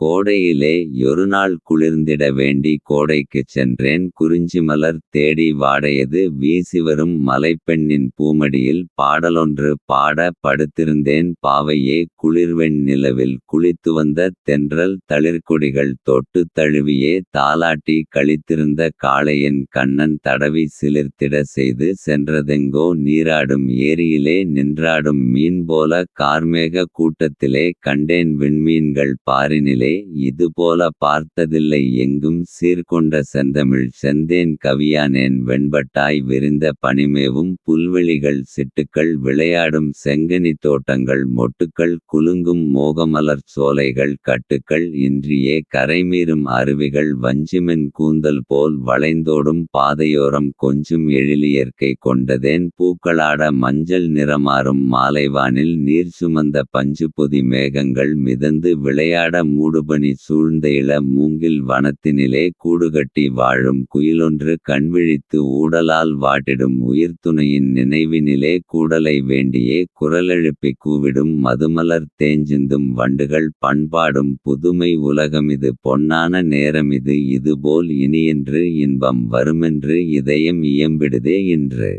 கோடையிலே யொருநாள் குளிர்ந்திட வேண்டி கோடைக்குச் சென்றேன். குறிஞ்சி மலர் தேடி வாடையது வீசி வரும் மலைப்பெண்ணின் பூமடியில் பாடலொன்று பாட படுத்திருந்தேன். பாவையே குளிர்வெண் நிலவில் குளித்து வந்த தென்றல் தளிர்கொடிகள் தொட்டுத் தழுவியே தாலாட்டி கழித்திருந்த காளையின் கண்ணன் தடவி சிலிர்த்திட செய்து சென்றதெங்கோ நீராடும் ஏரியிலே நின்றாடும் மீன்போல கார்மேக கூட்டத்திலே கண்டேன் விண்மீன்கள் பாரினிலே. இதுபோல பார்த்ததில்லை எங்கும். சீர்கொண்ட செந்தமிழ் செந்தேன் கவியானேன் வெண்பட்டாய் விரிந்த பனிமேவும். புல்வெளிகள் சிட்டுக்கள் விளையாடும் செங்கனி தோட்டங்கள். மொட்டுக்கள் குலுங்கும் மோகமலர் சோலைகள். கட்டுக்கள் இன்றியே கரைமீறும் அருவிகள். வஞ்சிமின் கூந்தல் போல் வளைந்தோடும் பாதையோரம் கொஞ்சும் எழிலியற்கை கொண்டதேன். பூக்களாட மஞ்சள் நிறமாறும் மாலைவானில் நீர் சுமந்த பஞ்சுபொதி மேகங்கள் மிதந்து விளையாட மூடுபனி சூழ்ந்த இள மூங்கில் வனத்தினிலே கூடுகட்டி வாழும் குயிலொன்று கண்விழித்து ஊடலால் வாட்டிடும் உயிர்த்துணையின் நினைவினிலே கூடலை வேண்டியே குரலெழுப்பிக் கூவிடும் மதுமலர் தேஞ்சிந்தும் வண்டுகள் பண்பாடும் புதுமை உலகமிது பொன்னான நேரமிது இதுபோல் இனியென்று இன்பம் வருமென்று இதயம் இயம்பிடுதே இன்று.